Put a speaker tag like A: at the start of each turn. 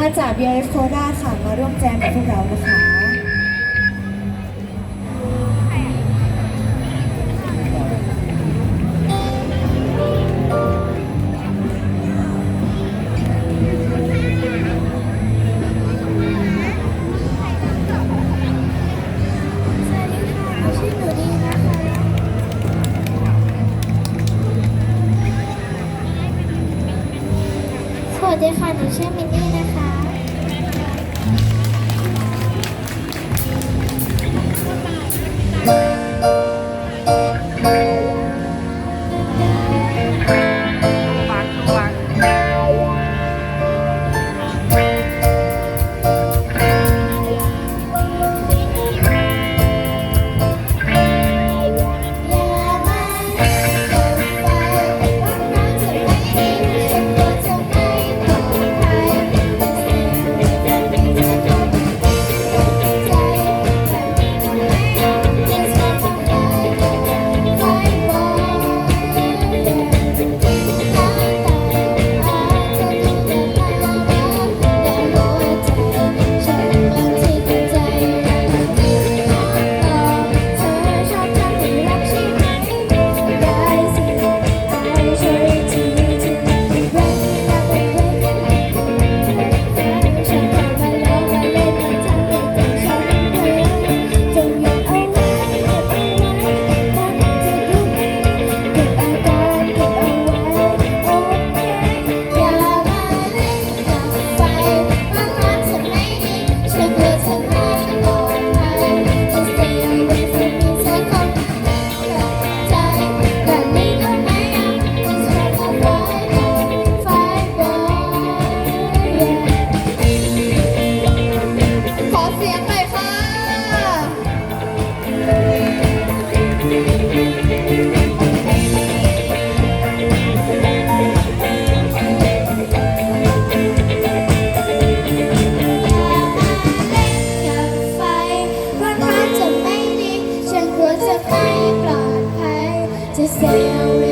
A: มาจาก BRF โคราชค่ะ มาร่วมแจมกับพวกเรานะคะ
B: สวัสดีค่ะชื่อหนูดีนะคะสวัสดีค่ะหนูชื่อมินนี่นะคะ sail